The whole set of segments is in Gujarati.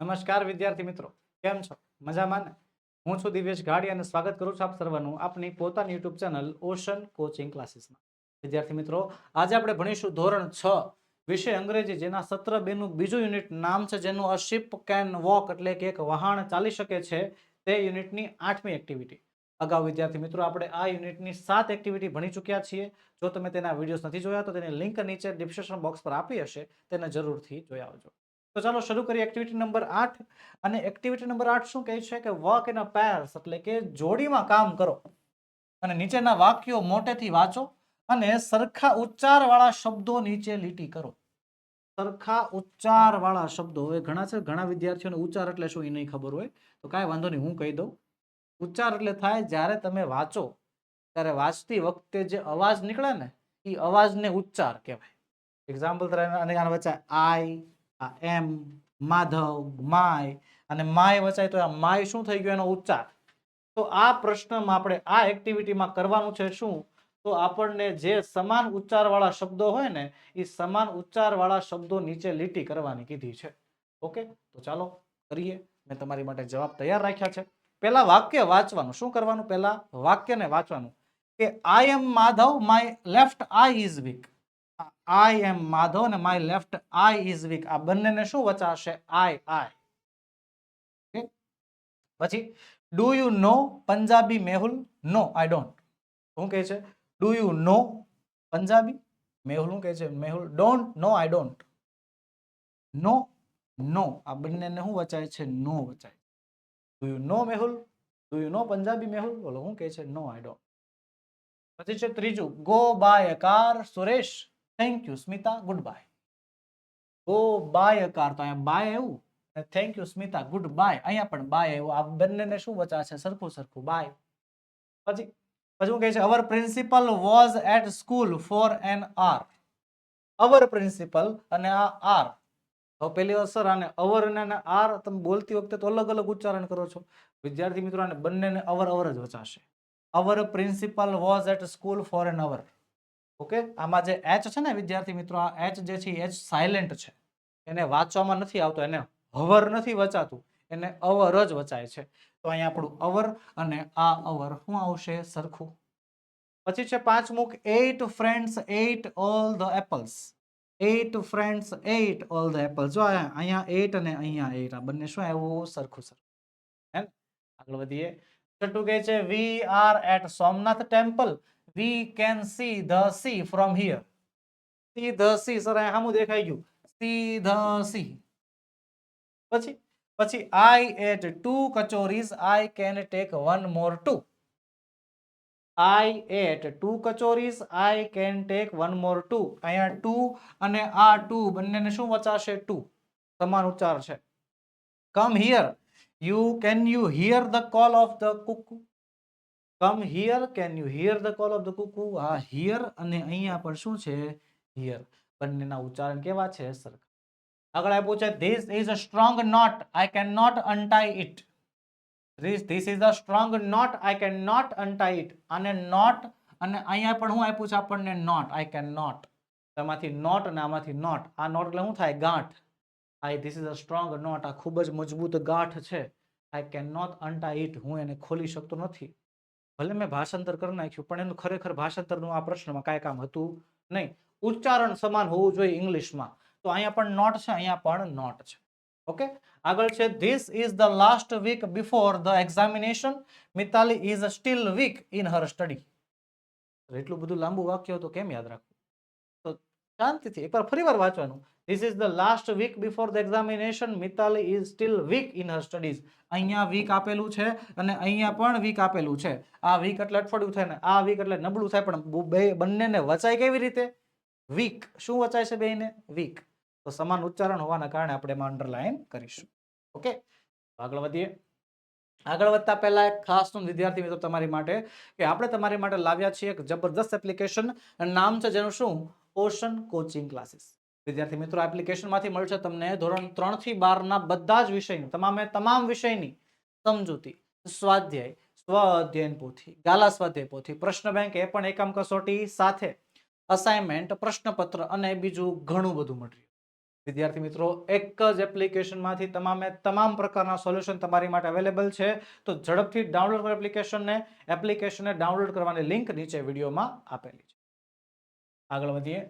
નમસ્કાર વિદ્યાર્થી મિત્રો, કેમ છો? મજામાં ને? હું છું દિવ્યેશ ગાડી અને સ્વાગત કરું છું આપ સર્વનું આપની પોતાની યુટ્યુબ ચેનલ ઓશન કોચિંગ ક્લાસીસમાં. વિદ્યાર્થી મિત્રો, આજે આપણે ભણીશું ધોરણ છ વિષય અંગ્રેજી, જેના સત્ર બેનું બીજું યુનિટ નામ છે, જેનું અ શિપ કેન વોક એટલે કે એક વહાણ ચાલી શકે છે, તે યુનિટની આઠમી એક્ટિવિટી. અગાઉ વિદ્યાર્થી મિત્રો, આપણે આ યુનિટની સાત એક્ટિવિટી ભણી ચૂક્યા છીએ. જો તમે તેના વિડીયોઝ નથી જોયા, તો તેની લિંક નીચે ડિસ્ક્રિપ્શન બોક્સ પર આપી હશે, તેને જરૂરથી જોઈ આવજો. તો ચાલો શરૂ કરીએ એક્ટિવિટી નંબર આઠ. અને એક્ટિવિટી નંબર આઠ શું કહે છે? કે વર્ક અ પેર્સ એટલે કે જોડીમાં કામ કરો. અને નીચેના વાક્યો મોટેથી વાંચો અને સરખા ઉચ્ચારવાળા શબ્દો નીચે લીટી કરો. સરખા ઉચ્ચારવાળા શબ્દો. હવે ઘણા છે, ઘણા વિદ્યાર્થીઓને ઉચ્ચાર એટલે શું એ નહીં ખબર હોય. તો કાંઈ વાંધો નહીં, હું કહી દઉં. ઉચ્ચાર એટલે થાય જ્યારે તમે વાંચો. ત્યારે વાંચતી વખતે જે અવાજ નીકળે ને એ અવાજને ઉચ્ચાર કહેવાય. એક્ઝામ્પલ તરીકે અને આના વચ્ચે આઈ આ એમ, માધવ, માય અને માય વચાય તો આ માય શું થઈ ગયું એનો ઉચ્ચાર? તો આ પ્રશ્નમાં આપણે આ એક્ટિવિટીમાં કરવાનું છે શું? તો આપણને જે સમાન ઉચ્ચારવાળા શબ્દો હોય ને, એ સમાન ઉચ્ચારવાળા શબ્દો નીચે લીટી કરવાની કીધી છે. ઓકે? તો ચાલો કરીએ. મેં તમારી માટે જવાબ તૈયાર રાખ્યા છે. પહેલા વાક્ય વાંચવાનું. શું કરવાનું? પહેલા વાક્યને વાંચવાનું. કે I am Madhav my left eye is weak I am Madhav અને my left eye is weak આ બંનેને શું વચાશે? આઈ આઈ પછી do you know Punjabi Mehul no I don't શું કહે છે? Do you know Punjabi Mehul શું કહે છે? Mehul don't know I don't know no આ બંનેને શું વચાય છે? No વચાય. Do you know Mehul do you know Punjabi Mehul બોલો, શું કહે છે? નો આઈ ડોન્ટ પછી છે ત્રીજું. Go by car Suresh thank you Smita good bye go by a car. તો અહીંયા બાય આવ્યું અને thank you Smita good bye અહીંયા પણ બાય આવ્યું આ બંનેને શું વચાશે? સરખું સરખું. બાય પછી પછી શું કહે છે? Our principal was at school for an hour our principal અને આ આર તો પેલી અસર આને અવર અને આર તમે બોલતી વખતે તો અલગ અલગ ઉચ્ચારણ કરો છો. વિદ્યાર્થી મિત્રો, આને બંનેને અવર અવર જ વચાશે. Our principal was at school for an hour okay? આમાં જે એચ છે ને વિદ્યાર્થી મિત્રો, આ એચ જે છે એચ સાયલેન્ટ છે. એને વાંચવામાં નથી આવતો, એને હવર નથી વચાતું, એને અવર જ વચાય છે. તો અહીંયા આપણું અવર અને આ અવર શું આવશે? સરખું. પછી છે પાંચમું eight friends ate all the apples eight friends ate all the apples જો અહીંયા એટ અને અહીંયા એટ આ બંને શું આવ્યું? સરખું સરખું. હે? આગળ વધીએ. છઠ્ઠું કહે છે we are at Somnath temple we can see the sea from here see the sea sir અહીંયા સામું દેખાઈ ગયું. સી ધ સી પછી પછી I ate two kachoris I can take one more too I ate two kachoris I can take one more too અહીંયા ટુ અને આ ટુ બંનેને શું વચાશે? ટુ સમાન ઉચ્ચાર છે. Come here you can you hear the call of the cuckoo come here can you hear the call of the cuckoo આ હિયર અને અહીંયા પણ શું છે? હિયર બંનેના ઉચ્ચારણ કેવા છે? સરખા. આગળ આપ્યું છે this is a strong knot I can not untie it this this is a strong knot I can not untie it અને નોટ અને અહીંયા પણ હું આપ્યું છે આપણને નોટ આઈ કેન નોટ તેમાંથી નોટ અને આમાંથી નોટ આ નોટ એટલે શું થાય? ગાંઠ. I this is a strong knot આ ખૂબ જ મજબૂત ગાંઠ છે. I can not untie it હું એને ખોલી શકતો નથી. ભલે મેં ભાષાંતર કરી નાખ્યું, પણ એનું ખરેખર ભાષાંતરનું આ પ્રશ્નમાં કાંઈ કામ હતું નહીં. ઉચ્ચારણ સમાન હોવું જોઈએ ઇંગ્લિશમાં. તો અહીંયા પણ નોટ છે, અહીંયા પણ નોટ છે. ઓકે આગળ છે this is the last week before the examination Mitali is still weak in her study એટલું બધું લાંબુ વાક્ય તો કેમ યાદ રાખવું? તો શાંતિથી, એકવાર ફરીવાર વાંચવાનું. This is the last week before the examination Mitali is still weak in her studies અહીંયા વીક આપેલું છે અને અહીંયા પણ વીક આપેલું છે. આ વીક એટલે અઠવાડિયું થાય ને, આ વીક એટલે નબળું થાય, પણ બે બંનેને વચાય કેવી રીતે? વીક શું વચાય છે બેયને? વીક તો સમાન ઉચ્ચારણ હોવાના કારણે આપણે એમાં અંડરલાઈન કરીશું. ઓકે આગળ વધીએ. આગળ વધતા પહેલા એક ખાસ નોંધ વિદ્યાર્થી મિત્રો તમારી માટે કે આપણે તમારી માટે લાવ્યા છીએ એક જબરદસ્ત એપ્લિકેશન નામ છે જેનું શું? ઓશન કોચિંગ ક્લાસીસ વિદ્યાર્થી મિત્રો એપ્લિકેશનમાંથી મળશે તમને ધોરણ ત્રણથી બારના બધા જ વિષયની, તમામે તમામ વિષયની સમજૂતી. સ્વાધ્યાય, સ્વ અધ્યયન પોથી, ગાલા સ્વાધ્યાય પોથી, પ્રશ્ન બેંક એ પણ એકમ કસોટી સાથે અસાઇનમેન્ટ પ્રશ્નપત્ર અને બીજું ઘણું બધું મટીરિયલ વિદ્યાર્થી મિત્રો, એક જ એપ્લિકેશનમાંથી તમામે તમામ પ્રકારના સોલ્યુશન તમારી માટે અવેલેબલ છે. તો ઝડપથી ડાઉનલોડ કરો એપ્લિકેશનને એપ્લિકેશનને ડાઉનલોડ કરવાની લિંક નીચે વિડીયોમાં આપેલી છે. આગળ વધીએ.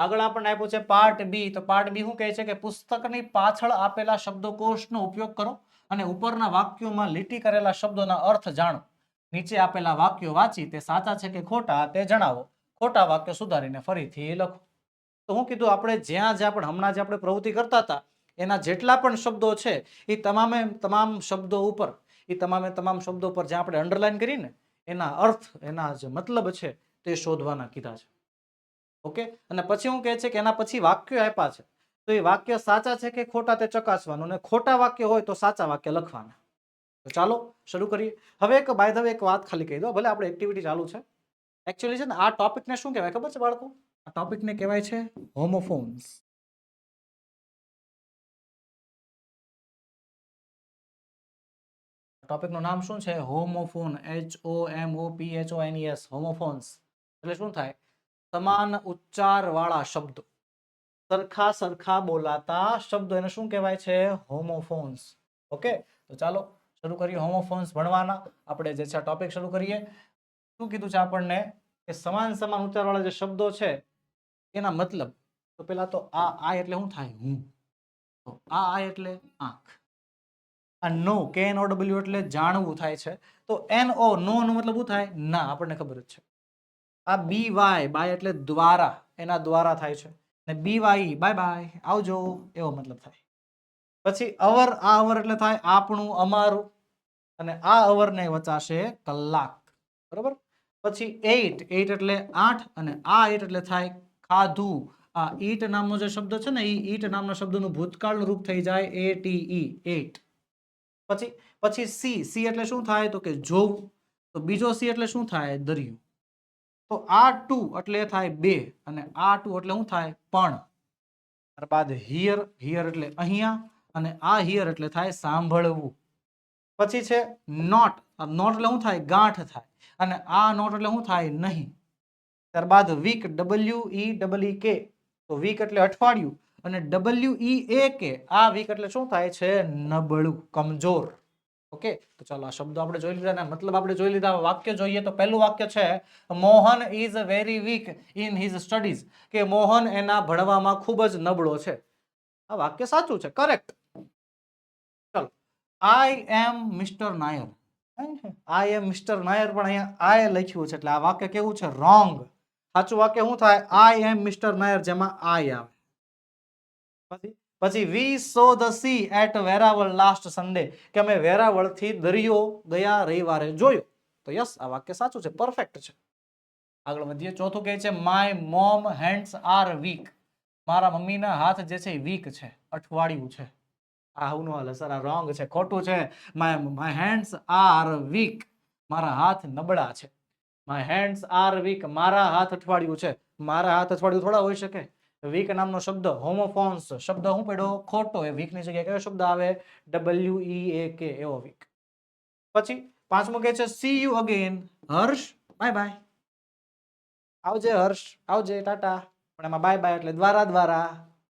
આગળ આપણને આપ્યું છે પાર્ટ બી તો પાર્ટ બી શું કહે છે કે પુસ્તકની પાછળ આપેલા શબ્દકોશનો ઉપયોગ કરો અને ઉપરના વાક્યોમાં લીટી કરેલા શબ્દોના અર્થ જાણો. નીચે આપેલા વાક્યો વાંચી તે સાચા છે કે ખોટા તે જણાવો. ખોટા વાક્યો સુધારીને ફરીથી લખો. તો હું કીધું આપણે જ્યાં જ્યાં પણ હમણાં જે આપણે પ્રવૃત્તિ કરતા હતા, એના જેટલા પણ શબ્દો છે એ તમામે તમામ શબ્દો ઉપર એ તમામે તમામ શબ્દો પર જ્યાં આપણે અંડરલાઈન કરીને, એના અર્થ, એના જે મતલબ છે તે શોધવાના કીધા છે. ઓકે? અને પછી હું કહે છે કે એના પછી વાક્યો આપ્યા છે. તો એ વાક્ય સાચા છે કે ખોટા તે ચકાસવાનું? અને ખોટા વાક્ય હોય તો સાચા વાક્ય લખવાના. તો ચાલો, શરૂ કરીએ. હવે એક બાય ધ એક વાત ખાલી કહી દો ભલે આપણે એક્ટિવિટી ચાલુ છે. એકચ્યુઅલી છે ને, આ ટોપિકને શું કહેવાય ખબર છે બાળકો? આ ટોપિકને કહેવાય છે હોમોફોન્સ ટોપિકનું નામ શું છે? Homophone H O M O P H O N S homophones એટલે શું થાય? સમાન ઉચ્ચાર વાળા શબ્દો. સરખા સરખા બોલાતા શબ્દો એને શું કહેવાય છે? હોમોફોન્સ. ઓકે? તો ચાલો શરૂ કરીએ હોમોફોન્સ ભણવાના. આપણે જે છે ટોપિક શરૂ કરીએ. શું કીધું છે આપણને? કે સમાન સમાન ઉચ્ચારવાળા જે શબ્દો છે, એના મતલબ. તો પેલા તો આ આ એટલે શું થાય? હું. તો આ આ એટલે આંખ. આ નો, કે એન ઓ ડબલ્યુ એટલે જાણવું થાય છે. તો એન ઓ, નો નો મતલબ શું થાય? ના, આપણને ખબર જ છે. આ બી વાય, બાય એટલે દ્વારા, એના દ્વારા થાય છે. ને બી વાય, બાય બાય, આવજો, એવો મતલબ થાય. પછી અવર, આ અવર એટલે થાય આપણું, અમારું. અને આ અવરને વચાશે કલાક. બરોબર? પછી એઇટ એટ એટલે આઠ, અને આ એટ એટલે થાય ખાધું. આ ઈટ નામનો જે શબ્દ છે ને એ ઈટ નામના શબ્દનું ભૂતકાળનું રૂપ થઈ જાય એ ટી ઈ એટ પછી પછી સી સી એટલે શું થાય? તો કે જોવું તો બીજો સી એટલે શું થાય? દરિયું. તો આ ટુ એટલે થાય બે અને આ ટુ એટલે શું થાય પણ. ત્યારબાદ હિયર હિયર એટલે અહીંયા અને આ હિયર એટલે થાય સાંભળવું. પછી છે નોટ. નોટ એટલે શું થાય ગાંઠ થાય અને આ નોટ એટલે શું થાય નહીં. ત્યારબાદ વીક, ડબલ્યુ ઈ ડબલ કે. તો વીક એટલે અઠવાડિયું અને ડબલ્યુ ઈ એ કે. આ વીક એટલે શું થાય છે? નબળું, કમજોર. ઓકે? તો ચાલો આ શબ્દો આપણે જોઈ લીધા મતલબ આપણે જોઈ લીધા વાક્ય જોઈએ તો પહેલું વાક્ય છે, Mohan is very weak in his studies કે મોહન એના ભણવામાં ખૂબ જ નબળો છે. આ વાક્ય સાચું છે કરેક્ટ ચાલો. I am mister Nair I am mister Nair પણ અહીંયા આય લખ્યું છે, એટલે આ વાક્ય કેવું છે? રોંગ સાચું વાક્ય શું થાય? આઈ એમ મિસ્ટર નાયર જેમાં આઈ આવે. પછી? પછી we saw the sea at Veraval last Sunday કે અમે વેરાવળથી દરિયો ગયા રવિવારે જોયો. તો યસ, આ વાક્ય સાચું છે પરફેક્ટ છે. આગળ વધીએ, ચોથું કહે છે my mom hands are weak મારા મમ્મીના હાથ જે છે એ વીક છે, અઠવાડિયું છે. આ હું હાલે સર આ રોંગ છે, ખોટું છે. My my hands are weak મારા હાથ નબળા છે. માય હેન્ડ્સ આર વીક મારા હાથ અઠવાડિયું છે. મારા હાથ અઠવાડિયું થોડા હોઈ શકે? વીક નામનો શબ્દ હોમોફોન્સ. શબ્દ શું પડ્યો? ખોટો. એ વીકની જગ્યાએ કયો શબ્દ આવે? ડબલ્યુ ઈ એ કે એવો વીક. પછી પાંચમો કહે છે see you again Harsh bye bye આવજે હર્ષ, આવજે, ટાટા. પણ એમાં બાય બાય એટલે દ્વારા દ્વારા.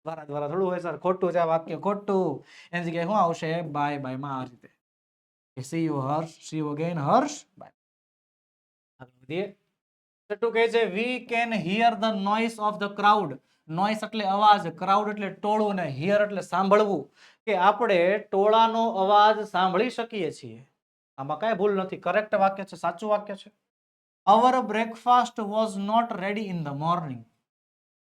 દ્વારા દ્વારા થોડું હોય સર ખોટું છે આ વાક્ય, ખોટું. એની જગ્યાએ શું આવશે? બાય બાયમાં આ રીતે. See you Harsh see you again Harsh bye આગળ વધીએ. છઠ્ઠું કહે છે we can hear the noise of the crowd noise એટલે અવાજ ક્રાઉડ એટલે ટોળું ને હિયર એટલે સાંભળવું કે આપણે ટોળાનો અવાજ સાંભળી શકીએ છીએ. આમાં કાંઈ ભૂલ નથી. કરેક્ટ વાક્ય છે, સાચું વાક્ય છે. Our breakfast was not ready in the morning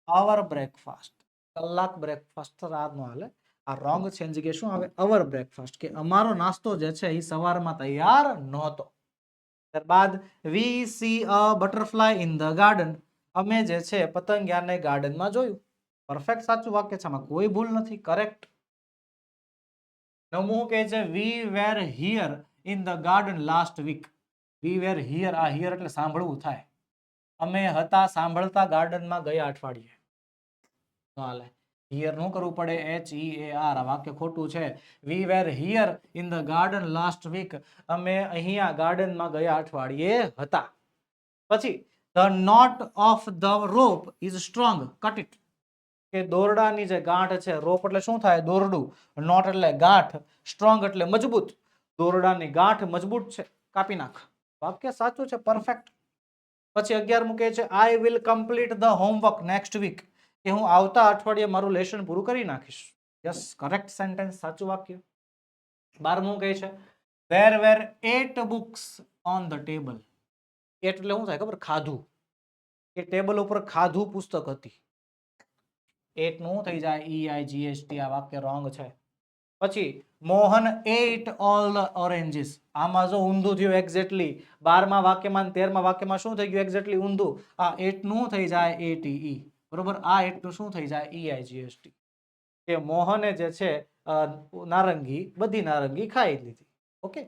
hour breakfast કલાક બ્રેકફાસ્ટ રાતનો હાલે. આ રોંગ છે કે શું આવે? અવર બ્રેકફાસ્ટ કે અમારો નાસ્તો જે છે એ સવારમાં તૈયાર નહોતો. ત્યારબાદ we see a butterfly in the garden અમે જે છે પતંગિયાને ગાર્ડનમાં જોયું. પરફેક્ટ સાચું વાક્ય છે આમાં કોઈ ભૂલ નથી કરેક્ટ નવમું કહે છે we were hear in the garden last week we were hear આ હિયર એટલે સાંભળવું થાય. અમે હતા સાંભળતા ગાર્ડનમાં ગયા અઠવાડિયે. હાલે. હિયરનું કરવું પડે એચ ઈ એ આર આ વાક્ય ખોટું છે. We were hear in the garden last week અમે અહીંયા ગાર્ડનમાં ગયા અઠવાડિયે હતા. પછી the knot of the rope is strong cut it કે દોરડાની જે ગાંઠ છે, રોપ એટલે શું થાય? દોરડું. નોટ એટલે ગાંઠ. સ્ટ્રોંગ એટલે મજબૂત. દોરડાની ગાંઠ મજબૂત છે. કાપી નાખ. વાક્ય સાચું છે? પરફેક્ટ પછી અગિયારમું કહે છે I will complete the homework next week કે હું આવતા અઠવાડિયે મારું લેશન પૂરું કરી નાખીશ. યસ કરેક્ટ સેન્ટેન્સ સાચું વાક્ય. બારમું કહે છે where were at books on the table at એટલે શું થાય ખબર? ખાધું. એ ટેબલ ઉપર ખાધું પુસ્તક હતી. એટનું થઈ જાય ઈ આઈ જી એસ ટી આ વાક્ય રોંગ છે. પછી Mohan ate all the oranges આમાં જો ઊંધું થયું એક્ઝેક્ટલી બારમા વાક્યમાં તેરમા વાક્યમાં શું થઈ ગયું એક્ઝેક્ટલી ઊંધું? આ એટનું થઈ જાય એ ટી બરોબર? આ એટનું શું થઈ જાય ઈ આઈ જી એસ ટી કે મોહને જે છે નારંગી બધી નારંગી ખાઈ લીધી. ઓકે?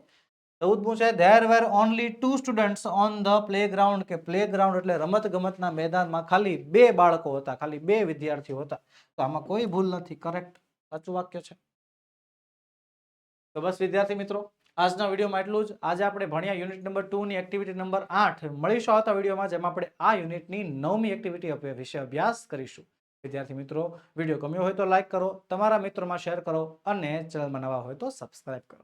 ચૌદમું છે there were only two students on the play ground કે પ્લે ગ્રાઉન્ડ એટલે રમત ગમતના મેદાનમાં ખાલી બે બાળકો હતા, ખાલી બે વિદ્યાર્થીઓ હતા. તો આમાં કોઈ ભૂલ નથી કરેક્ટ સાચું વાક્ય છે. તો બસ વિદ્યાર્થી મિત્રો, આજના વિડીયોમાં એટલું જ. આજે આપણે ભણ્યા યુનિટ નંબર ટુની એક્ટિવિટી નંબર આઠ. મળીશું આવતા વિડીયોમાં, જેમાં આપણે આ યુનિટની નવમી એક્ટિવિટી વિશે અભ્યાસ કરીશું. વિદ્યાર્થી મિત્રો, વીડિયો ગમ્યો હોય તો લાઇક કરો, તમારા મિત્રોમાં શેર કરો અને ચેનલમાં નવા હોય તો સબસ્ક્રાઇબ કરો.